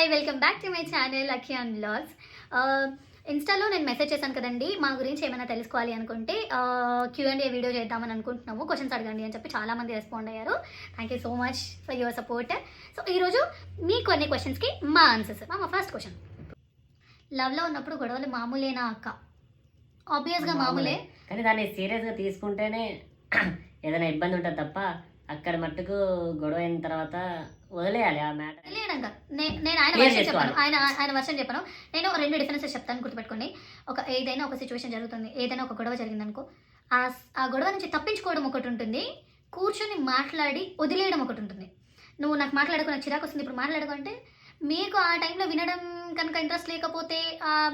Hi welcome back to my channel Akhi and blogs ఇన్స్టాలో నేను message చేశాను కదండి. మా గురించి ఏమైనా తెలుసుకోవాలి అనుకుంటే క్యూ అండ్ ఏ వీడియో చేద్దామని అనుకుంటున్నాము. క్వశ్చన్స్ అడగండి అని చెప్పి చాలా మంది రెస్పాండ్ అయ్యారు thank you so much for your support so ఈరోజు మీ కొన్ని క్వశ్చన్స్కి మా ఆన్సర్స్ మా ఫస్ట్ క్వశ్చన్ లవ్లో ఉన్నప్పుడు గొడవలు మామూలేనా అక్క? ఆబ్వియస్గా మామూలే. కానీ దాన్ని సీరియస్గా తీసుకుంటేనే ఏదైనా ఇబ్బంది ఉంటుంది తప్ప అక్కడ మట్టుకు గొడవ అయిన తర్వాత వదిలేయాలి ఆ మ్యాటర్ తెలియడంగా నే- నేను ఆయన వర్షన్ చేసుకోవాలి. చెప్పాను. ఆయన ఆయన వర్షన్ చెప్పాను. నేను రెండు డిఫరెన్సెస్ చెప్తాను గుర్తుపెట్టుకోండి. ఒక ఏదైనా ఒక సిచ్యువేషన్ జరుగుతుంది. ఏదైనా ఒక గొడవ జరిగింది అనుకో ఆ ఆ గొడవ నుంచి తప్పించుకోవడం ఒకటి ఉంటుంది. కూర్చొని మాట్లాడి వదిలేయడం ఒకటి ఉంటుంది. నువ్వు నాకు మాట్లాడుకో నాకు చిరాకు వస్తుంది. ఇప్పుడు మాట్లాడుకో అంటే మీకు ఆ టైంలో వినడం కనుక ఇంట్రెస్ట్ లేకపోతే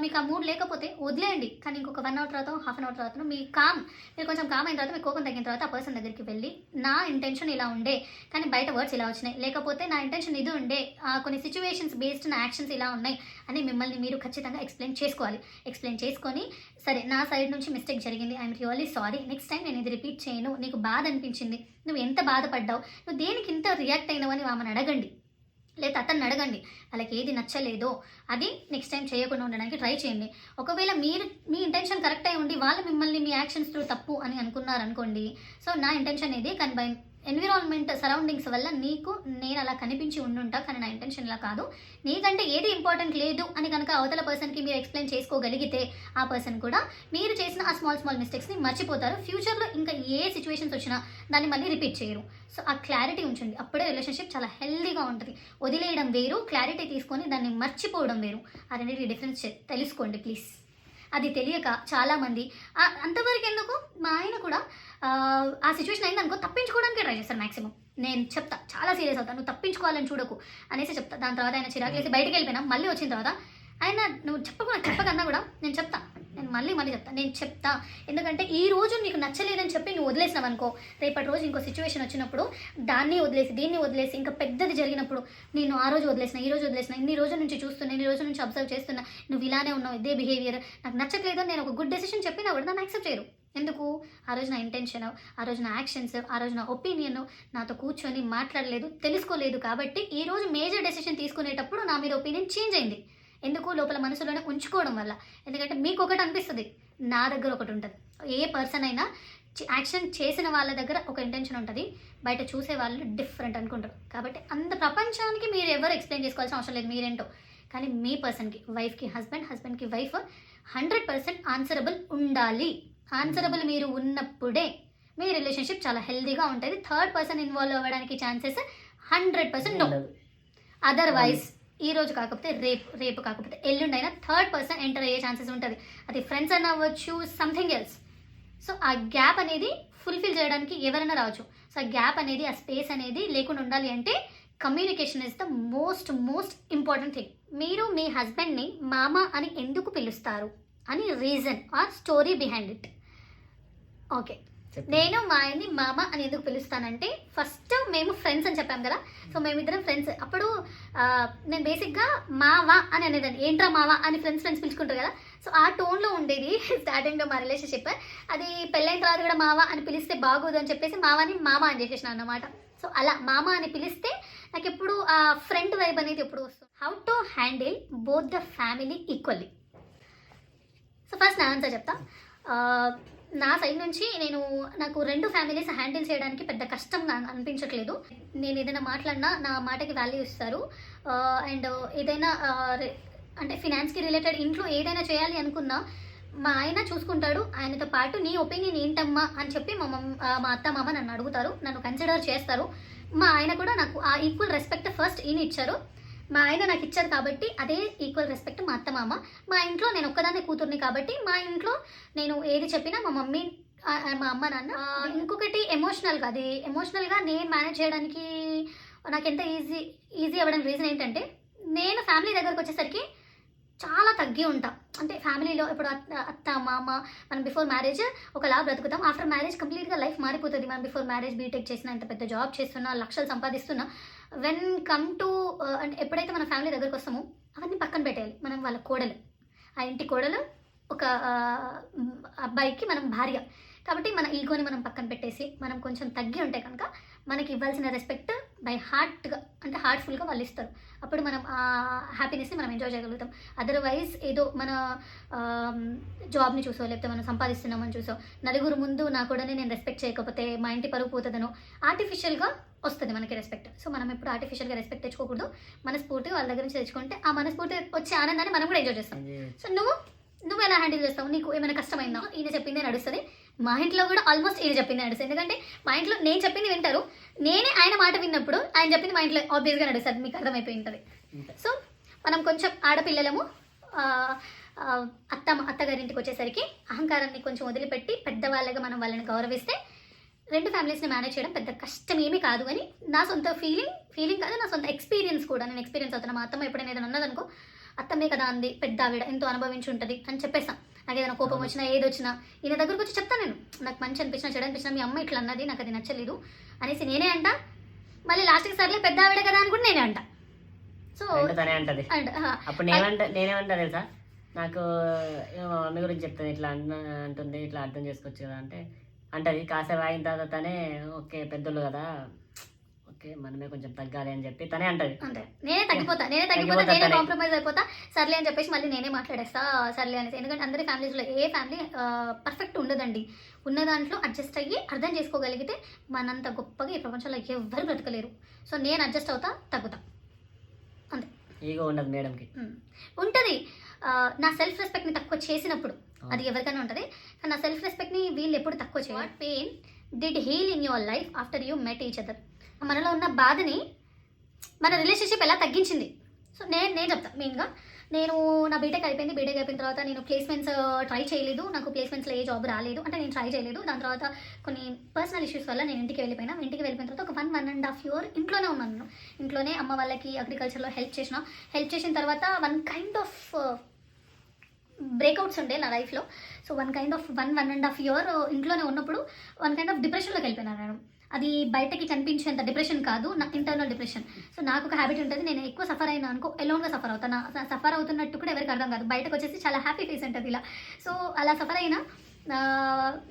మీకు ఆ మూడ్ లేకపోతే వదిలేయండి. కానీ ఇంకొక వన్ అవర్ తర్వాత హాఫ్ అన్ అవర్ తర్వాత మీ కామ్ మీరు కొంచెం కామ్ అయిన తర్వాత మీ కోపం తగ్గిన తర్వాత ఆ పర్సన్ దగ్గరికి వెళ్ళి నా ఇంటెన్షన్ ఇలా ఉండే కానీ బయట వర్డ్స్ ఇలా వచ్చినాయి. లేకపోతే నా ఇంటెన్షన్ ఇది ఉండే కొన్ని సిచ్యువేషన్స్ బేస్డ్ నా యాక్షన్స్ ఇలా ఉన్నాయి అని మిమ్మల్ని మీరు ఖచ్చితంగా ఎక్స్ప్లెయిన్ చేసుకోవాలి. ఎక్స్ప్లెయిన్ చేసుకొని సరే నా సైడ్ నుంచి మిస్టేక్ జరిగింది. I'm really sorry next time నేను ఇది రిపీట్ చేయను. నీకు బాధ అనిపించింది. నువ్వు ఎంత బాధపడ్డావు? నువ్వు దేనికి ఇంత రియాక్ట్ అయినావు? అని ఆమెను అడగండి. లేదా అతన్ని అడగండి. వాళ్ళకి ఏది నచ్చలేదో అది నెక్స్ట్ టైం చేయకుండా ఉండడానికి ట్రై చేయండి. ఒకవేళ మీరు మీ ఇంటెన్షన్ కరెక్ట్ అయి ఉండి వాళ్ళు మిమ్మల్ని మీ యాక్షన్స్ త్రూ తప్పు అని అనుకున్నారనుకోండి సో నా ఇంటెన్షన్ ఇది కానీ బై ఎన్విరాన్మెంట్ సరౌండింగ్స్ వల్ల నీకు నేను అలా కనిపించి ఉండుంటా కానీ నా ఇంటెన్షన్ ఇలా కాదు. నీకంటే ఏది ఇంపార్టెంట్ లేదు అని కనుక అవతల పర్సన్కి మీరు ఎక్స్ప్లెయిన్ చేసుకోగలిగితే ఆ పర్సన్ కూడా మీరు చేసిన ఆ స్మాల్ స్మాల్ మిస్టేక్స్ని మర్చిపోతారు. ఫ్యూచర్లో ఇంకా ఏ సిచ్యువేషన్స్ వచ్చినా దాన్ని మళ్ళీ రిపీట్ చేయరు. సో ఆ క్లారిటీ ఉంచండి. అప్పుడే రిలేషన్షిప్ చాలా హెల్దీగా ఉంటుంది. వదిలేయడం వేరు క్లారిటీ తీసుకొని దాన్ని మర్చిపోవడం వేరు. ఆ రెండింటి డిఫరెన్స్ తెలుసుకోండి ప్లీజ్ అది తెలియక చాలామంది అంతవరకు ఎందుకు? మా ఆయన కూడా ఆ, సిచ్యువేషన్ అయిందనుకో తప్పించుకోవడానికి ట్రై చేస్తారు మ్యాక్సిమం నేను చెప్తా చాలా సీరియస్ అవుతా నువ్వు తప్పించుకోవాలని చూడకు. అనేసి చెప్తా. దాని తర్వాత ఆయన చిరాకు వేసి బయటకు వెళ్ళిపోయినా మళ్ళీ వచ్చిన తర్వాత ఆయన నువ్వు చెప్పకుండా చెప్పకన్నా కూడా నేను చెప్తా. నేను మళ్ళీ మళ్ళీ చెప్తా నేను చెప్తా. ఎందుకంటే ఈ రోజు నీకు నచ్చలేదని చెప్పి నువ్వు వదిలేసినావు అనుకో రేపటి రోజు ఇంకో సిచ్యువేషన్ వచ్చినప్పుడు దాన్ని వదిలేసి దీన్ని వదిలేసి ఇంకా పెద్దది జరిగినప్పుడు నేను ఆ రోజు వదిలేసిన ఈ రోజు వదిలేసిన ఇన్ని రోజుల నుంచి చూస్తున్నా ఇన్ని రోజుల నుంచి అబ్జర్వ్ చేస్తున్నా నువ్వు ఇలానే ఉన్నావు ఇదే బిహేవియర్ నాకు నచ్చట్లేదు నేను ఒక గుడ్ డెసిషన్ చెప్పినా కూడా నన్ను యాక్సెప్ట్ చేయరు. ఎందుకు? ఆ రోజు నా ఇంటెన్షన్ ఆ రోజు నా యాక్షన్స్ ఆ రోజు నా ఒపీనియన్ నాతో కూర్చొని మాట్లాడలేదు తెలుసుకోలేదు కాబట్టి ఈ రోజు మేజర్ డెసిషన్ తీసుకునేటప్పుడు నా మీద ఒపీనియన్ చేంజ్ అయింది. ఎందుకు లోపల మనసులోనే ఉంచుకోవడం వల్ల? ఎందుకంటే మీకు ఒకటి అనిపిస్తుంది. నా దగ్గర ఒకటి ఉంటుంది. ఏ పర్సన్ అయినా యాక్షన్ చేసిన వాళ్ళ దగ్గర ఒక ఇంటెన్షన్ ఉంటుంది. బయట చూసే వాళ్ళు డిఫరెంట్ అనుకుంటారు. కాబట్టి అంత ప్రపంచానికి మీరు ఎవరు ఎక్స్ప్లెయిన్ చేసుకోవాల్సిన అవసరం లేదు మీరేంటో. కానీ మీ పర్సన్కి వైఫ్కి హస్బెండ్ హస్బెండ్కి వైఫ్ హండ్రెడ్ పర్సెంట్ ఆన్సరబుల్ ఉండాలి. ఆన్సరబుల్ మీరు ఉన్నప్పుడే మీ రిలేషన్షిప్ చాలా హెల్దీగా ఉంటుంది. థర్డ్ పర్సన్ ఇన్వాల్వ్ అవ్వడానికి chances hundred percent no. Otherwise ఈ రోజు కాకపోతే రేపు రేపు కాకపోతే ఎల్లుండైనా థర్డ్ పర్సన్ ఎంటర్ అయ్యే ఛాన్సెస్ ఉంటుంది. అది ఫ్రెండ్స్ అని అవ్వచ్చు సంథింగ్ ఎల్స్ సో ఆ గ్యాప్ అనేది ఫుల్ఫిల్ చేయడానికి ఎవరైనా రావచ్చు. సో ఆ గ్యాప్ అనేది ఆ స్పేస్ అనేది లేకుండా ఉండాలి అంటే communication is the most most important thing మీరు మీ హస్బెండ్ని మామ అని ఎందుకు పిలుస్తారు? అని reason or story behind it okay నేను మా ఆయన్ని మామ అని ఎందుకు పిలుస్తానంటే ఫస్ట్ మేము ఫ్రెండ్స్ అని చెప్పాం కదా. సో మేమిద్దరం ఫ్రెండ్స్ అప్పుడు నేను బేసిక్గా మావా అని అనేదాన్ని. ఏంట్రా మావా అని ఫ్రెండ్స్ ఫ్రెండ్స్ పిలుచుకుంటారు కదా. సో ఆ టోన్లో ఉండేది స్టార్టింగ్లో మా రిలేషన్షిప్ అది పెళ్ళైన తర్వాత కూడా మావా అని పిలిస్తే బాగోదు అని చెప్పేసి మావాని మామ అని చేసేసిన అన్నమాట. సో అలా మామ అని పిలిస్తే నాకు ఎప్పుడు ఆ ఫ్రెండ్ వైబ్ అనేది ఎప్పుడు వస్తుంది. How to handle both the family equally so first నా ఆన్సర్ చెప్తా. నా సైడ్ నుంచి నేను నాకు రెండు ఫ్యామిలీస్ హ్యాండిల్ చేయడానికి పెద్ద కష్టం నా అనిపించట్లేదు. నేను ఏదైనా మాట్లాడినా నా మాటకి వాల్యూ ఇస్తారు. అండ్ ఏదైనా అంటే ఫినాన్స్కి రిలేటెడ్ ఇంట్లో ఏదైనా చేయాలి అనుకున్నా మా ఆయన చూసుకుంటాడు. ఆయనతో పాటు నీ ఒపీనియన్ ఏంటమ్మా అని చెప్పి మా మమ్ మా అత్త మామ నన్ను అడుగుతారు. నన్ను కన్సిడర్ చేస్తారు. మా ఆయన కూడా నాకు ఆ ఈక్వల్ రెస్పెక్ట్ ఫస్ట్ ఈయన ఇచ్చారు. మా ఆయన నాకు ఇచ్చారు కాబట్టి అదే ఈక్వల్ రెస్పెక్ట్ మా అత్త మామ. మా ఇంట్లో నేను ఒక్కదాన్నే కూతుర్ని కాబట్టి మా ఇంట్లో నేను ఏది చెప్పినా మా మమ్మీ మా అమ్మ నాన్న. ఇంకొకటి ఎమోషనల్గా అది. ఎమోషనల్గా నేను మేనేజ్ చేయడానికి నాకు ఎంత ఈజీ ఈజీ అవ్వడానికి రీజన్ ఏంటంటే నేను ఫ్యామిలీ దగ్గరకు వచ్చేసరికి చాలా తగ్గి ఉంటా. అంటే ఫ్యామిలీలో ఇప్పుడు అత్త అత్త మామ మనం బిఫోర్ మ్యారేజ్ ఒకలా బ్రతుకుతాం. ఆఫ్టర్ మ్యారేజ్ కంప్లీట్గా లైఫ్ మారిపోతుంది. మనం బిఫోర్ మ్యారేజ్ బీటెక్ చేసిన అంత పెద్ద జాబ్ చేస్తున్నా లక్షలు సంపాదిస్తున్నా వెన్ కమ్ టు అంటే ఎప్పుడైతే మన ఫ్యామిలీ దగ్గరకు వస్తామో అవన్నీ పక్కన పెట్టేయాలి. మనం వాళ్ళ కోడలు. ఆ ఇంటి కోడలు ఒక అబ్బాయికి మనం భార్య. కాబట్టి మన ఈగోని మనం పక్కన పెట్టేసి మనం కొంచెం తగ్గి ఉంటే కనుక మనకి ఇవ్వాల్సిన రెస్పెక్ట్ బై హార్ట్గా అంటే హార్ట్ఫుల్గా వాళ్ళు ఇస్తారు. అప్పుడు మనం ఆ హ్యాపీనెస్ని మనం ఎంజాయ్ చేయగలుగుతాం. అదర్వైజ్ ఏదో మన జాబ్ని చూసో లేకపోతే మనం సంపాదిస్తున్నామని చూసో నలుగురు ముందు నా కూడా నేను రెస్పెక్ట్ చేయకపోతే మా ఇంటి పరుగు పోతుందనో ఆర్టిఫిషియల్గా వస్తుంది మనకి రెస్పెక్ట్ సో మనం ఎప్పుడు ఆర్టిఫిషియల్గా రెస్పెక్ట్ తెచ్చుకోకూడదు. మనస్ఫూర్తి వాళ్ళ దగ్గర నుంచి తెచ్చుకుంటే ఆ మనస్ఫూర్తి వచ్చే ఆనందాన్ని మనం కూడా ఎంజాయ్ చేస్తాం. సో నువ్వు నువ్వు ఎలా హ్యాండిల్ చేస్తావు? నీకు ఏమైనా కష్టమైందా? ఈయన చెప్పిందే నడుస్తుంది. మా ఇంట్లో కూడా ఆల్మోస్ట్ ఈయన చెప్పిందే నడుస్తుంది ఎందుకంటే మా ఇంట్లో నేను చెప్పింది వింటారు. నేనే ఆయన మాట విన్నప్పుడు ఆయన చెప్పింది మా ఇంట్లో ఆబ్వియస్గా నడుస్తుంది మీకు అర్థమైపోయి ఉంటుంది. సో మనం కొంచెం ఆడపిల్లలము అత్త అత్తగారింటికి వచ్చేసరికి అహంకారాన్ని కొంచెం వదిలిపెట్టి పెద్దవాళ్ళగా మనం వాళ్ళని గౌరవిస్తే రెండు ఫ్యామిలీస్ని మేనేజ్ చేయడం పెద్ద కష్టం ఏమీ కాదు అని నా సొంత ఫీలింగ్ ఫీలింగ్ కాదు నా సొంత ఎక్స్పీరియన్స్ కూడా. నేను ఎక్స్పీరియన్స్ అవుతున్నా మా అత్తమ్మ ఎప్పుడైనా ఏదైనా అన్నదనుకో అత్తమ్మే కదా అంది పెద్ద ఆవిడ ఎంతో అనుభవించి ఉంటుంది అని చెప్పేస్తాను నాకు ఏదైనా కోపం వచ్చినా ఏది వచ్చినా ఈయన దగ్గరకు వచ్చి చెప్తాను నేను. నాకు మంచి అనిపించినా చెడు అనిపించినా మీ అమ్మ ఇట్లా అన్నది నాకు అది నచ్చలేదు అనేసి నేనే అంట. మళ్ళీ లాస్ట్కి సర్లే పెద్ద ఆవిడ కదా అని కూడా నేనే అంట. సో తనే అంటది. అప్పుడు నేనేమంటా నేనేమంటా తెలుసా? నాకు మమ్మీ గురించి చెప్తుంది ఇట్లా అన్న అంటుంది ఇట్లా అర్థం చేసుకోవచ్చు కదా అంటే అంటది. కాసేపు అయిన తర్వాత తనే ఓకే పెద్దోళ్ళు కదా ఓకే మనమే కొంచెం తగ్గాలి అని చెప్పి తనే అంటది. అంతే. నేనే తగ్గిపోతా నేనే తగ్గిపోతా నేనే. కాంప్రమైజ్ అయిపోతా. సర్లే అని చెప్పేసి మళ్ళీ నేనే మాట్లాడేస్తా సర్లే అనేసి. ఎందుకంటే అందరి ఫ్యామిలీస్లో ఏ ఫ్యామిలీ పర్ఫెక్ట్ ఉండదండి. ఉన్న దాంట్లో అడ్జస్ట్ అయ్యి అర్థం చేసుకోగలిగితే మనంత గొప్పగా ఈ ప్రపంచంలో ఎవ్వరు బ్రతకలేరు. సో నేను అడ్జస్ట్ అవుతా తగ్గుతా. ఈగో ఉండదు మేడంకి. ఉంటుంది. నా సెల్ఫ్ రెస్పెక్ట్ని తక్కువ చేసినప్పుడు అది ఎవరికైనా ఉంటుంది. కానీ నా సెల్ఫ్ రెస్పెక్ట్ని వీళ్ళు ఎప్పుడు తక్కువ చేయాలి what pain did heal in your life after you met each other మనలో ఉన్న బాధని మన రిలేషన్షిప్ ఎలా తగ్గించింది? సో నేను నేను చెప్తాను మెయిన్గా నేను నా బీటెక్ అయిపోయింది బీటెక్ అయిపోయిన తర్వాత నేను ప్లేస్మెంట్స్ ట్రై uh, చేయలేదు. నాకు ప్లేస్మెంట్స్లో ఏ జాబ్ రాలేదు. అంటే నేను ట్రై చేయలేదు. దాని తర్వాత కొన్ని పర్సనల్ ఇష్యూస్ వల్ల నేను ఇంటికి వెళ్ళిపోయినా. ఇంటికి వెళ్ళిపోయిన తర్వాత ఒక one one and half year ఇంట్లోనే ఉన్నాను నేను. ఇంట్లోనే అమ్మ వాళ్ళకి అగ్రికల్చర్లో హెల్ప్ చేసిన. హెల్ప్ చేసిన తర్వాత వన్ కైండ్ ఆఫ్ బ్రేక్అవుట్స్ ఉండే నా లైఫ్లో so one kind of one one and half year ఇంట్లోనే ఉన్నప్పుడు వన్ కైండ్ ఆఫ్ డిప్రెషన్లోకి వెళ్ళిపోయినా నేను. అది బయటకి కనిపించేంత డిప్రెషన్ కాదు నా ఇంటర్నల్ డిప్రెషన్ సో నాకు ఒక హ్యాబిట్ ఉంటుంది నేను ఎక్కువ సఫర్ అయినా అనుకో ఎలోన్గా సఫర్ అవుతాను సఫర్ అవుతున్నట్టు కూడా ఎవరికి అర్థం కాదు. బయటకు వచ్చేసి చాలా హ్యాపీ ఫేస్ ఉంటుంది ఇలా. సో అలా సఫర్ అయినా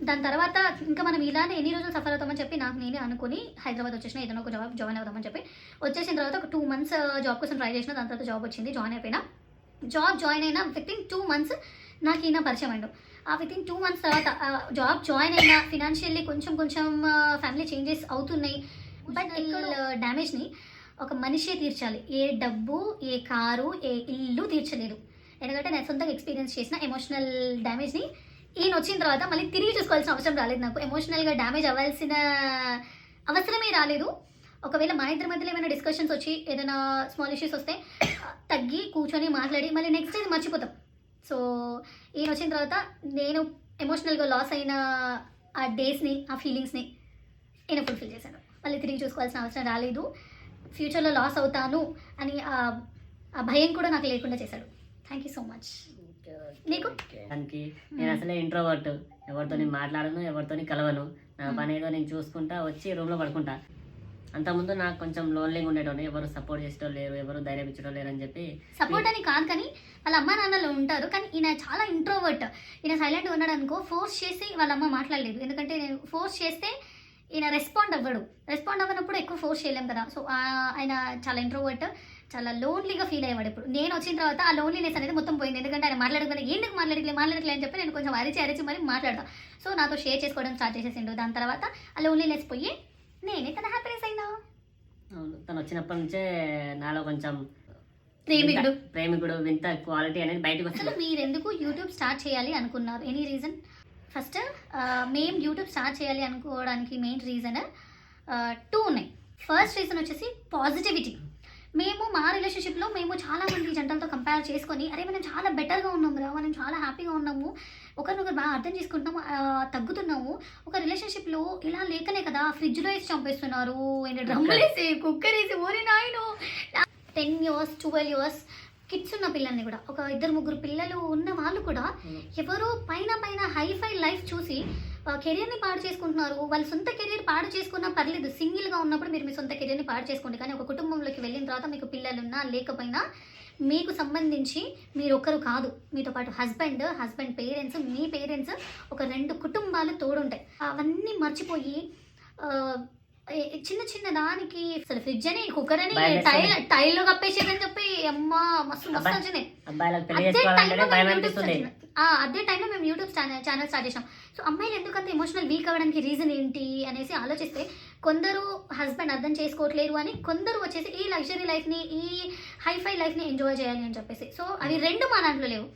దాని తర్వాత ఇంకా మనం ఇలానే ఎన్ని రోజులు సఫర్ అవుతామని చెప్పి నాకు నేనే అనుకుని హైదరాబాద్ వచ్చేసిన ఏదైనా ఒక జాబ్ జాయిన్ అవుదామని చెప్పి వచ్చేసిన తర్వాత ఒక టూ మంత్స్ జాబ్ కోసం ట్రై చేసిన దాని తర్వాత జాబ్ వచ్చింది జాయిన్ అయిపోయినా. జాబ్ జాయిన్ అయినా విత్ ఇన్ టూ మంత్స్ నాకు ఈయన పరిచయం అయ్యాడు. విత్ ఇన్ టూ మంత్స్ తర్వాత జాబ్ జాయిన్ అయిన ఫినాన్షియల్లీ కొంచెం కొంచెం ఫ్యామిలీ చేంజెస్ అవుతున్నాయి. బట్ డ్యామేజ్ని ఒక మనిషే తీర్చాలి. ఏ డబ్బు ఏ కారు ఏ ఇల్లు తీర్చలేదు ఎందుకంటే నేను సొంతంగా ఎక్స్పీరియన్స్ చేసిన ఎమోషనల్ డ్యామేజ్ని ఈయన వచ్చిన తర్వాత మళ్ళీ తిరిగి చూసుకోవాల్సిన అవసరం రాలేదు నాకు. ఎమోషనల్గా డ్యామేజ్ అవ్వాల్సిన అవసరమే రాలేదు. ఒకవేళ మా ఇద్దరి మధ్యలో ఏమైనా డిస్కషన్స్ వచ్చి ఏదైనా స్మాల్ ఇష్యూస్ వస్తే తగ్గి కూర్చొని మాట్లాడి మళ్ళీ నెక్స్ట్ ఇది మర్చిపోతాం. సో ఈయన వచ్చిన తర్వాత నేను ఎమోషనల్గా లాస్ అయిన ఆ డేస్ని ఆ ఫీలింగ్స్ని ఈయన ఫుల్ఫిల్ చేశాను. మళ్ళీ తిరిగి చూసుకోవాల్సిన అవసరం రాలేదు. ఫ్యూచర్లో లాస్ అవుతాను అని ఆ ఆ భయం కూడా నాకు లేకుండా చేశాడు. థ్యాంక్ యూ సో మచ్ నీకు? దానికి నేను అసలే ఇంట్రోవర్ట్ ఎవరితోని మాట్లాడను ఎవరితోని కలవను. నా Hmm. పని ఏదో నేను చూసుకుంటా వచ్చి రూమ్లో పడుకుంటా. అంతకుముందు నాకు కొంచెం లోన్లీగా ఉండేటోనే ఎవరు సపోర్ట్ చేసేటో లేరు ఎవరు ధైర్యం ఇచ్చడం లేరు అని చెప్పి సపోర్ట్ అని కాదు కానీ వాళ్ళ అమ్మ నాన్నలు ఉంటారు కానీ ఈయన చాలా ఇంట్రోవర్ట్ ఈయన సైలెంట్ ఉన్నాడు అనుకో ఫోర్స్ చేసి వాళ్ళ అమ్మ మాట్లాడలేదు. ఎందుకంటే నేను ఫోర్స్ చేస్తే ఈయన రెస్పాండ్ అవ్వడు. రెస్పాండ్ అవ్వనప్పుడు ఎక్కువ ఫోర్స్ చేయలేం కదా. సో ఆయన చాలా ఇంట్రోవర్ట్ చాలా లోన్లీగా ఫీల్ అయ్యేవాడు ఇప్పుడు. నేను వచ్చిన తర్వాత ఆ లోన్లీనెస్ అనేది మొత్తం పోయింది. ఎందుకంటే ఆయన మాట్లాడకుండా ఎందుకు మాట్లాడలే మాట్లాడలే అని చెప్పి నేను కొంచెం అరిచి అరిచి మరి మాట్లాడతాను సో నాతో షేర్ చేసుకోవడం స్టార్ట్ చేసేసిండు. దాని తర్వాత ఆ లోన్లీనెస్ పోయి నేనే కదా హ్యాపీనెస్ అయినా? అవును, తను వచ్చినప్పటి నుంచే నాలో కొంచెం ప్రేమికుడు. ప్రేమికుడు వింత క్వాలిటీ అనేది బయటకు అసలు వచ్చింది. మీరు ఎందుకు యూట్యూబ్ స్టార్ట్ చేయాలి అనుకున్నారు? ఎనీ రీజన్ ఫస్ట్ మేము యూట్యూబ్ స్టార్ట్ చేయాలి అనుకోవడానికి మెయిన్ రీజన్ టూ ఉన్నాయి. ఫస్ట్ రీజన్ వచ్చేసి పాజిటివిటీ మేము మా రిలేషన్షిప్లో మేము చాలా మంది జంటలతో కంపేర్ చేసుకొని అరే మనం చాలా బెటర్గా ఉన్నాము రా మనం చాలా హ్యాపీగా ఉన్నాము. ఒకరినొకరు బాగా అర్థం చేసుకుంటున్నాము తగ్గుతున్నాము. ఒక రిలేషన్షిప్లో ఇలా లేకనే కదా ఫ్రిడ్జ్లో వేసి చంపేస్తున్నారు. డ్రమ్ములు వేసి కుక్కర్ వేసి ఓరి నాయను. Ten years twelve years kids ఉన్న పిల్లల్ని కూడా ఒక ఇద్దరు ముగ్గురు పిల్లలు ఉన్న వాళ్ళు కూడా ఎవరో పైన పైన హైఫై లైఫ్ చూసి కెరియర్ని పాడు చేసుకుంటున్నారు. వాళ్ళ సొంత కెరియర్ పాడు చేసుకున్నా పర్లేదు. సింగిల్గా ఉన్నప్పుడు మీరు మీ సొంత కెరియర్ని పాడు చేసుకోండి. కానీ ఒక కుటుంబంలోకి వెళ్ళిన తర్వాత మీకు పిల్లలున్నా లేకపోయినా మీకు సంబంధించి మీరు ఒకరు కాదు. మీతో పాటు హస్బెండ్ హస్బెండ్ పేరెంట్స్ మీ పేరెంట్స్ ఒక రెండు కుటుంబాలు తోడుంటాయి. అవన్నీ మర్చిపోయి చిన్న చిన్న దానికి అసలు ఫ్రిడ్జ్ అని కుక్కర్ అని. టైల్ టైల్లో కప్పేసేదని చెప్పి అమ్మ మస్తు మస్తు అబ్బా. అదే టైంలో మేము యూట్యూబ్ ఆ, అదే టైంలో మేము యూట్యూబ్ ఛానల్ ఛానల్ స్టార్ట్ చేసాం సో అమ్మాయిలు ఎందుకంత ఎమోషనల్ వీక్ అవ్వడానికి రీజన్ ఏంటి అనేసి ఆలోచిస్తే కొందరు హస్బెండ్ అర్థం చేసుకోవట్లేరు అని కొందరు వచ్చేసి ఈ లగ్జరీ లైఫ్ని ఈ హైఫై లైఫ్ని ఎంజాయ్ చేయాలి అని చెప్పేసి. సో అవి రెండు మా దాంట్లో లేవు.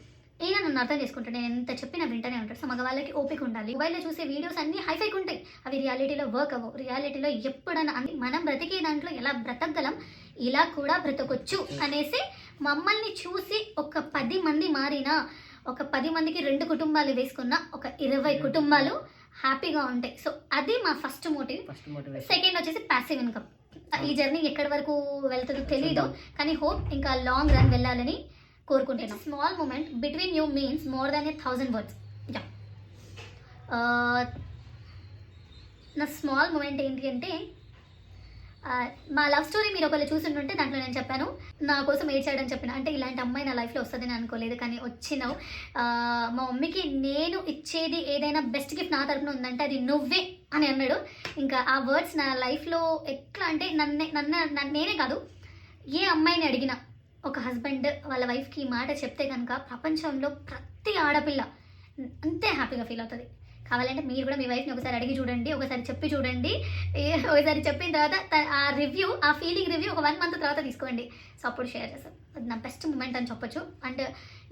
ఈయన నన్ను అర్థం చేసుకుంటాడు నేను ఎంత చెప్పినా వింటనే ఉంటాడు. సో మగవాళ్ళకి ఓపిక ఉండాలి. మొబైల్లో చూసే వీడియోస్ అన్ని హైఫైకి ఉంటాయి. అవి రియాలిటీలో వర్క్ అవ్వవు. రియాలిటీలో ఎప్పుడైనా మనం బ్రతికే దాంట్లో ఎలా బ్రతకగలం ఇలా కూడా బ్రతకొచ్చు అనేసి మమ్మల్ని చూసి ఒక పది మంది మారినా ఒక పది మందికి రెండు కుటుంబాలు వేసుకున్న ఒక ఇరవై కుటుంబాలు హ్యాపీగా ఉంటాయి. సో అది మా ఫస్ట్ మోటివ్ సెకండ్ వచ్చేసి ప్యాసివ్ ఇన్కమ్ ఈ జర్నీ ఎక్కడి వరకు వెళ్తుందో తెలీదు కానీ హోప్ ఇంకా లాంగ్ రన్ వెళ్ళాలని కోరుకుంటున్నాను small moment between you means more than a thousand words yeah నా స్మాల్ మూమెంట్ ఏంటి అంటే మా లవ్ స్టోరీ మీరు ఒకళ్ళు చూస్తుంటుంటే దాంట్లో నేను చెప్పాను. నా కోసం ఏడ్చాడని చెప్పిన. అంటే ఇలాంటి అమ్మాయి నా లైఫ్లో వస్తుందని అనుకోలేదు కానీ వచ్చినావు. మా మమ్మీకి నేను ఇచ్చేది ఏదైనా బెస్ట్ గిఫ్ట్ నా తరపున ఉందంటే అది నువ్వే అని అన్నాడు. ఇంకా ఆ వర్డ్స్ నా లైఫ్లో ఎట్లా అంటే నన్నే నన్ను నన్ను- నేనే కాదు. ఏ అమ్మాయిని అడిగినా ఒక హస్బెండ్ వాళ్ళ వైఫ్కి ఈ మాట చెప్తే కనుక ప్రపంచంలో ప్రతి ఆడపిల్ల అంతే హ్యాపీగా ఫీల్ అవుతుంది. కావాలంటే మీరు కూడా మీ వైఫ్ని ఒకసారి అడిగి చూడండి ఒకసారి చెప్పి చూడండి. ఒకసారి చెప్పిన తర్వాత ఆ రివ్యూ ఆ ఫీలింగ్ రివ్యూ ఒక వన్ మంత్ తర్వాత తీసుకోండి. సో అప్పుడు షేర్ చేస్తాను అది నా బెస్ట్ మూమెంట్ అని చెప్పొచ్చు. అండ్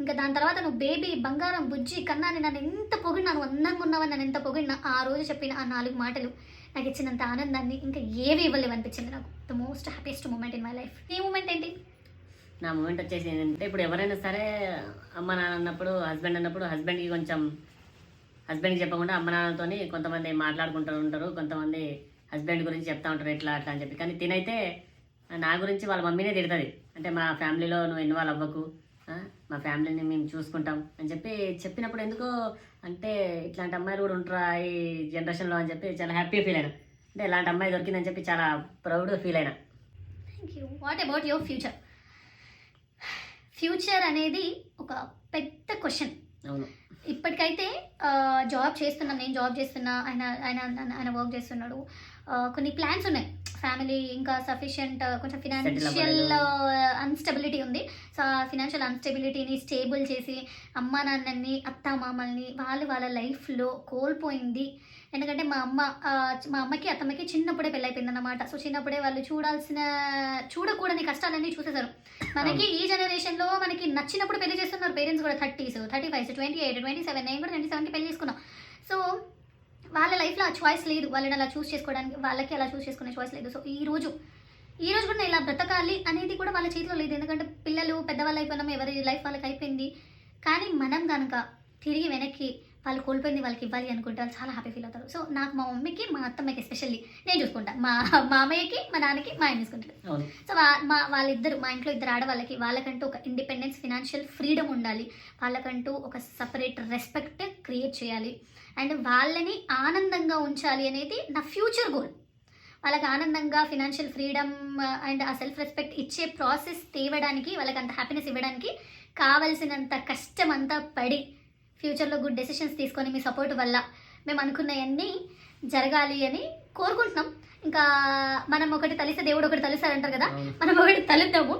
ఇంకా దాని తర్వాత నువ్వు బేబీ బంగారం బుజ్జి కన్నా అని నన్ను ఎంత పొగిడినా నువ్వు అందంగా ఉన్నావని నన్ను ఎంత పొగిడినా ఆ రోజు చెప్పిన ఆ నాలుగు మాటలు నాకు ఇచ్చినంత ఆనందాన్ని ఇంకా ఏవి ఇవ్వలేవు అనిపించింది నాకు. The most happiest moment in my life ఈ మూమెంట్ ఏంటి? నా మూమెంట్ వచ్చేసి ఏంటంటే ఇప్పుడు ఎవరైనా సరే అమ్మ నాన్న అన్నప్పుడు హస్బెండ్ అన్నప్పుడు హస్బెండ్కి కొంచెం హస్బెండ్కి చెప్పకుండా అమ్మ నాన్నతోని కొంతమంది మాట్లాడుకుంటూ ఉంటారు కొంతమంది హస్బెండ్ గురించి చెప్తా ఉంటారు ఎట్లా అట్లా అని చెప్పి. కానీ తినైతే నా గురించి వాళ్ళ మమ్మీనే తిడుతుంది. అంటే మా ఫ్యామిలీలో నువ్వు ఇన్వాల్వ్ అవ్వకు మా ఫ్యామిలీని మేము చూసుకుంటాం అని చెప్పి చెప్పినప్పుడు ఎందుకో అంటే ఇట్లాంటి అమ్మాయిలు కూడా ఉంటారా ఈ జనరేషన్లో అని చెప్పి చాలా హ్యాపీ ఫీల్ అయినా. అంటే ఇలాంటి అమ్మాయి దొరికిందని చెప్పి చాలా ప్రౌడ్ ఫీల్ అయినా. Thank you what about your future future అనేది ఒక పెద్ద క్వశ్చన్ అవును. ఇప్పటికైతే జాబ్ చేస్తున్నాం నేను జాబ్ చేస్తున్నా ఆయన ఆయన ఆయన వర్క్ చేస్తున్నాడు. కొన్ని ప్లాన్స్ ఉన్నాయి. ఫ్యామిలీ ఇంకా సఫిషియంట్ కొంచెం ఫినాన్షియల్ అన్స్టెబిలిటీ ఉంది. సో ఆ ఫినాన్షియల్ అన్స్టెబిలిటీని స్టేబుల్ చేసి అమ్మా నాన్నని అత్త మామల్ని వాళ్ళు వాళ్ళ లైఫ్లో కోల్పోయింది. ఎందుకంటే మా అమ్మ మా అమ్మకి అత్తమ్మకి చిన్నప్పుడే పెళ్ళైపోయింది అన్నమాట సో చిన్నప్పుడే వాళ్ళు చూడాల్సిన చూడకూడని కష్టాలన్నీ చూసేశారు. మనకి ఈ జనరేషన్లో మనకి నచ్చినప్పుడు పెళ్ళి చేస్తున్నారు పేరెంట్స్ కూడా thirties thirty five twenty eight twenty seven నేను కూడా ట్వంటీ సెవెన్కి పెళ్ళి చేసుకున్నాం. సో వాళ్ళ లైఫ్లో ఆ చాయిస్ లేదు. వాళ్ళని అలా చూస్ చేసుకోవడానికి వాళ్ళకి అలా చూస్ చేసుకునే చాయిస్ లేదు. సో ఈ రోజు ఈ రోజు కూడా ఇలా బ్రతకాలి అనేది కూడా వాళ్ళ చేతిలో లేదు. ఎందుకంటే పిల్లలు పెద్దవాళ్ళు అయిపోయినాం ఎవరి లైఫ్ వాళ్ళకి అయిపోయింది. కానీ మనం కనుక తిరిగి వెనక్కి వాళ్ళు కోల్పోయింది వాళ్ళకి ఇవ్వాలి అనుకుంటే వాళ్ళు చాలా హ్యాపీ ఫీల్ అవుతారు. సో నాకు మా మమ్మీకి మా అత్తమ్మకి ఎస్పెషల్లీ నేను చూసుకుంటాను మా మామయ్యకి మా నాన్నకి మా ఆయన చూసుకుంటాడు. సో మా వాళ్ళిద్దరు మా ఇంట్లో ఇద్దరు ఆడవాళ్ళకి వాళ్ళకంటూ ఒక ఇండిపెండెన్స్ ఫినాన్షియల్ ఫ్రీడమ్ ఉండాలి. వాళ్ళకంటూ ఒక సపరేట్ రెస్పెక్ట్ క్రియేట్ చేయాలి. అండ్ వాళ్ళని ఆనందంగా ఉంచాలి అనేది నా ఫ్యూచర్ గోల్ వాళ్ళకి ఆనందంగా ఫినాన్షియల్ ఫ్రీడమ్ అండ్ ఆ సెల్ఫ్ రెస్పెక్ట్ ఇచ్చే ప్రాసెస్ తేవడానికి వాళ్ళకి అంత హ్యాపీనెస్ ఇవ్వడానికి కావలసినంత కష్టం అంతా పడి ఫ్యూచర్లో గుడ్ డెసిషన్స్ తీసుకొని మీ సపోర్ట్ వల్ల మేము అనుకున్నవన్నీ జరగాలి అని కోరుకుంటున్నాం. ఇంకా మనం ఒకటి తలిస్తే దేవుడు ఒకటి తలుస్తాడు అంటారు కదా మనం ఒకటి తలుద్దాము.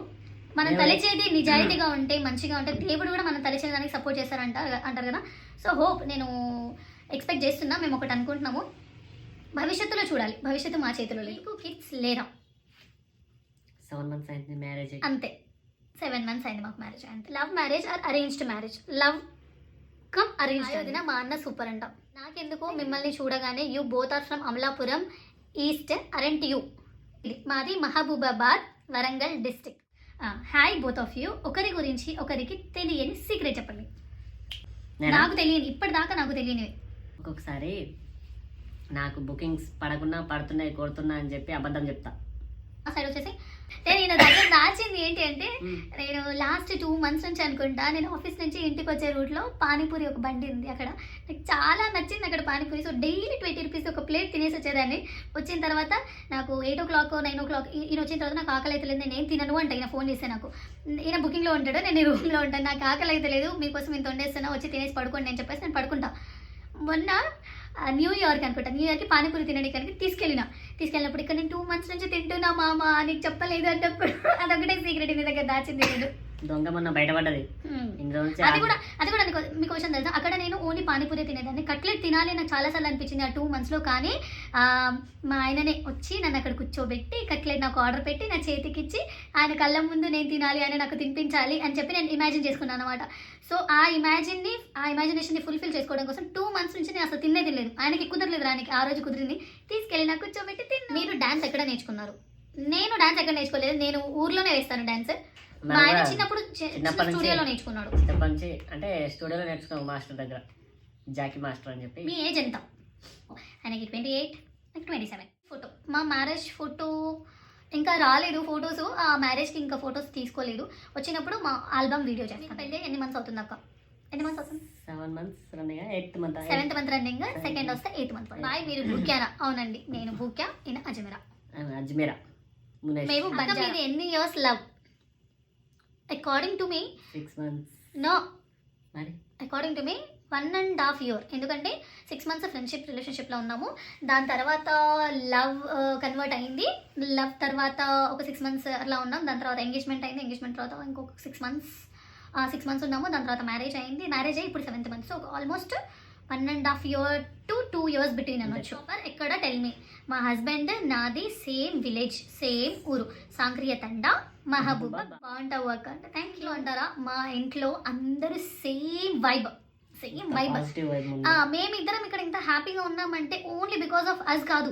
మనం తలిచేది నిజాయితీగా ఉంటే మంచిగా ఉంటే దేవుడు కూడా మనం తలిచిన దానికి సపోర్ట్ చేస్తారంట అంటారు కదా? సో హోప్ నేను ఎక్స్పెక్ట్ చేస్తున్నా మేము ఒకటి అనుకుంటున్నాము. భవిష్యత్తులో చూడాలి. భవిష్యత్తు మా చేతిలో లేదు. కిడ్స్ లేరా? సెవెన్ మంత్స్ అయింది మ్యారేజ్ అంతే. సెవెన్ మంత్స్ అయింది మాకు మ్యారేజ్ అంతే love marriage or arranged marriage love come arranged వదిన మా అన్న సూపర్ అంట. నాకెందుకు మిమ్మల్ని చూడగానే you both are from Amalapuram east aren't you. మాది Mahabubabad Warangal district hi both of you. ఒకరి గురించి ఒకరికి తెలియని సీక్రెట్ చెప్పండి. నాకు తెలియని ఇప్పటిదాకా నాకు తెలియనివి. ఒక్కొక్కసారి నాకు బుకింగ్స్ పడకుండా పడుతున్నాయి కొడుతున్నా అని చెప్పి అబద్ధం చెప్తా. సైడ్ వచ్చేసి నేను దగ్గర దాచింది ఏంటి అంటే. నేను లాస్ట్ టూ మంత్స్ నుంచి అనుకుంటా నేను ఆఫీస్ నుంచి ఇంటికి వచ్చే రూట్లో పానీపూరి ఒక బండి ఉంది అక్కడ. నాకు చాలా నచ్చింది అక్కడ panipuri. So daily twenty rupees ఒక ప్లేట్ తినేసి వచ్చేదాన్ని. వచ్చిన తర్వాత నాకు eight o'clock nine o'clock ఈయన వచ్చిన తర్వాత నాకు ఆకలి అయితే లేదు నేను ఏం తినను అంటే ఈయన ఫోన్ చేస్తే నాకు. ఈయన బుకింగ్లో ఉంటాడు నేను రూమ్లో ఉంటాను. నాకు ఆకలి అయితే లేదు మీకోసం ఇంత వండేస్తున్నా వచ్చి తినేసి పడుకోండి అని చెప్పేసి నేను పడుకుంటా. మొన్న న్యూ ఇయర్కి అనుకుంటా. న్యూ ఇయర్కి పానీపూరి తినడానికి తీసుకెళ్ళిన. తీసుకెళ్ళినప్పుడు ఇక్కడ నేను టూ మంత్స్ నుంచి తింటున్నా మామ నీకు చెప్పలేదు అన్నప్పుడు. అదొకటే సీక్రెట్ నీ దగ్గర దాచింది నేను. దొంగ మొన్న బయటపడ్డది. అది కూడా అది కూడా నీకు- మీకు విషయం తెలుసా? అక్కడ నేను ఓన్లీ పానీపూరి తినేదాన్ని. కట్లెట్ తినాలి నాకు చాలాసార్లు అనిపించింది ఆ టూ మంత్స్లో కానీ ఆ, మా ఆయననే వచ్చి నన్ను అక్కడ కూర్చోబెట్టి కట్లెట్ నాకు ఆర్డర్ పెట్టి నా చేతికి ఇచ్చి ఆయన కళ్ళ ముందు నేను తినాలి అని నాకు తినిపించాలి అని చెప్పి నేను ఇమాజిన్ చేసుకున్నాను అనమాట సో ఆ ఇమాజిన్ని ఆ ఇమాజినేషన్ని ఫుల్ఫిల్ చేసుకోవడం కోసం టూ మంత్స్ నుంచి నేను అసలు తిన్నే తినలేదు. ఆయనకి కుదరలేదు రానికి ఆ రోజు కుదిరింది. తీసుకెళ్ళి నాకు కూర్చోబెట్టి తిన్నా. మీరు డాన్స్ ఎక్కడ నేర్చుకున్నారు? నేను డాన్స్ ఎక్కడ నేర్చుకోలేదు. నేను ఊర్లోనే వేస్తాను డాన్స్ మా ఆయన చిన్నప్పుడు చిన్నప్పటి నుంచి- స్టూడియోలో నేర్చుకున్నాడు. చిన్నప్పటి నుంచి అంటే స్టూడియోలో నేర్చుకున్నాం మాస్టర్ దగ్గర జాకీ మాస్టర్ అని చెప్పి. మీ ఏజ్ ఎంత? ఆయనకి ట్వంటీ ఎయిట్ నాకు ట్వంటీ సెవెన్. ఫోటో. మా మ్యారేజ్ ఫోటో ఇంకా రాలేదు ఫొటోస్. ఆ మ్యారేజ్కి ఇంకా ఫొటోస్ తీసుకోలేదు. వచ్చినప్పుడు మా ఆల్బమ్ వీడియో చేస్తాను పెళ్ళి ఎన్ని మంత్స్ అవుతుంది అక్క? ఎన్ని మంత్స్ అవుతుంది? Seven months running eighth month. Seventh month running second వస్తే ఎయిత్ మంత్ బాయ్ మీరు భూక్యారా అవునండి. నేను భూక్యా ఈయన అజ్మీరా. అజ్మీరా. మేము ఎన్ని ఇయర్స్ లవ్? అకార్డింగ్ టు మీ సిక్స్ మంత్స్ నో మరి? అకార్డింగ్ టు మీ వన్ అండ్ హాఫ్ ఇయర్ ఎందుకంటే సిక్స్ మంత్స్ ఫ్రెండ్షిప్ రిలేషన్షిప్లో ఉన్నాము. దాని తర్వాత లవ్ కన్వర్ట్ అయింది. లవ్ తర్వాత ఒక సిక్స్ మంత్స్ అట్లా ఉన్నాం. దాని తర్వాత ఎంగేజ్మెంట్ అయింది. ఎంగేజ్మెంట్ తర్వాత ఇంకొక సిక్స్ మంత్స్ సిక్స్ మంత్స్ ఉన్నాము. దాని తర్వాత మ్యారేజ్ అయింది. మ్యారేజ్ అయ్యి ఇప్పుడు seventh month so almost one and half year to two years between అనొచ్చు. ఎక్కడ? టెల్ మీ మా హస్బెండ్ నాది సేమ్ విలేజ్ సేమ్ ఊరు. సాంక్రియ తండ మహబూబా బాగుంటావు అక్క అంటే. థ్యాంక్ యూ అంటారా? మా ఇంట్లో అందరూ సేమ్ వైబ్ సేమ్ వైబ్ మేమిద్దరం ఇక్కడ ఇంత హ్యాపీగా ఉన్నామంటే ఓన్లీ బికాస్ ఆఫ్ అస్ కాదు.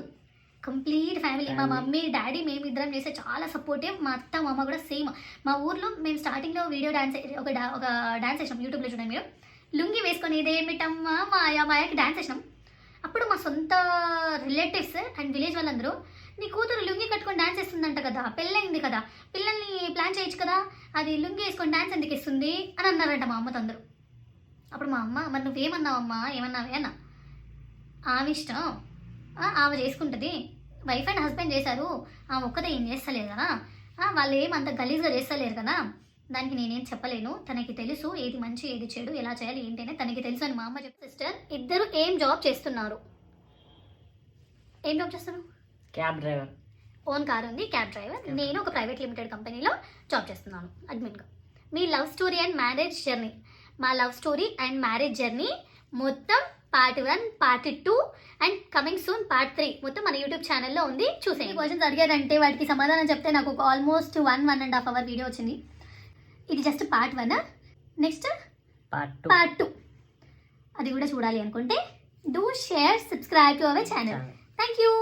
కంప్లీట్ ఫ్యామిలీ మా. మమ్మీ డాడీ మేమిద్దరం చేసే చాలా సపోర్టివ్ మా అత్త మామ కూడా సేమ్. మా ఊర్లో మేము స్టార్టింగ్లో వీడియో డాన్స్ ఒక ఒక డాన్స్ వేసినాం యూట్యూబ్లో చూడండి మీరు. లుంగి వేసుకొని ఇదేమిటమ్మా మాయా మాయాకి డ్యాన్స్ వేసినాం. అప్పుడు మా సొంత రిలేటివ్స్ అండ్ విలేజ్ వాళ్ళందరూ నీ కూతురు లుంగి కట్టుకొని డాన్స్ వేస్తుందంట కదా పెళ్ళైంది కదా పిల్లల్ని ప్లాన్ చేయొచ్చు కదా అది లుంగి వేసుకొని డాన్స్ ఎందుకు ఇస్తుంది అని అన్నారంట మా అమ్మతో అందరూ అప్పుడు మా అమ్మ మరి నువ్వేమన్నావమ్మా? ఏమన్నావే? అన్న. ఆమె ఇష్టం ఆమె చేసుకుంటుంది. వైఫ్ అండ్ హస్బెండ్ చేశారు. ఆమె ఒక్కతే ఏం చేస్తలేదు కదా. వాళ్ళు ఏమంత గలీజ్గా చేస్తలేరు కదా. దానికి నేనేం చెప్పలేను. తనకి తెలుసు ఏది మంచి ఏది చెడు ఎలా చేయాలి ఏంటి అనేది తనకి తెలుసు అని మా అమ్మ చెప్పి సిస్టర్ ఇద్దరు ఏం జాబ్ చేస్తున్నారు? ఏం జాబ్ చేస్తారు? Cab driver. ఓన్ కార్ ఉంది క్యాబ్ డ్రైవర్. నేను ఒక ప్రైవేట్ లిమిటెడ్ కంపెనీలో జాబ్ చేస్తున్నాను అడ్మిన్గా. మీ love story and marriage journey. మా love story and marriage journey మొత్తం part one part two and coming soon part three. మొత్తం మన యూట్యూబ్ ఛానల్లో ఉంది. చూసే క్వశ్చన్స్ అడిగారంటే వాటికి సమాధానం చెప్తే నాకు ఒక almost one one and half hour video వచ్చింది. ఇది just part one next part two part two అది కూడా చూడాలి అనుకుంటే do share subscribe to our channel thank you